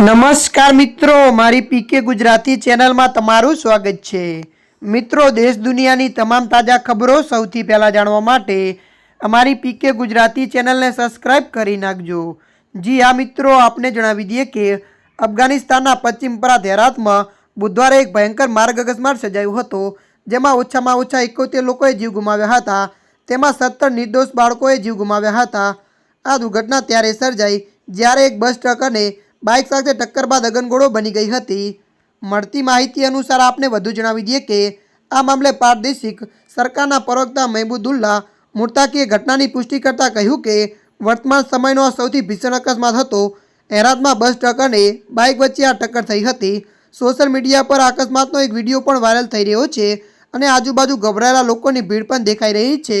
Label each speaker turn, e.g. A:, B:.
A: નમસ્કાર મિત્રો, મારી પીકે ગુજરાતી ચેનલમાં તમારું સ્વાગત છે. મિત્રો, દેશ દુનિયાની તમામ તાજા ખબરો સૌથી પહેલાં જાણવા માટે અમારી પીકે ગુજરાતી ચેનલને સબસ્ક્રાઇબ કરી નાખજો. જી હા, મિત્રો, આપને જણાવી દઈએ કે અફઘાનિસ્તાનના પશ્ચિમ પરા હેરાતમાં બુધવારે એક ભયંકર માર્ગ અકસ્માત સર્જાયો હતો, જેમાં ઓછામાં ઓછા એકોતેર લોકોએ જીવ ગુમાવ્યા હતા. તેમાં સત્તર નિર્દોષ બાળકોએ જીવ ગુમાવ્યા હતા. આ દુર્ઘટના ત્યારે સર્જાઈ, જ્યારે એક બસ ટ્રક અને બાઇક સાથે ટક્કર બાદ અગનગોળો બની ગઈ હતી. મળતી માહિતી અનુસાર આપને વધુ જણાવી દઈએ કે, આ મામલે પ્રાદેશિક સરકારના પ્રવક્તા મહેબુદુલ્લા મુર્તાકીએ ઘટનાની પુષ્ટિ કરતાં કહ્યું કે, વર્તમાન સમયનો આ સૌથી ભીષણ અકસ્માત હતો. હેરાતમાં બસ, ટ્રક અને બાઇક વચ્ચે આ ટક્કર થઈ હતી. સોશિયલ મીડિયા પર અકસ્માતનો એક વીડિયો પણ વાયરલ થઈ રહ્યો છે અને આજુબાજુ ગભરાયેલા લોકોની ભીડ પણ દેખાઈ રહી છે.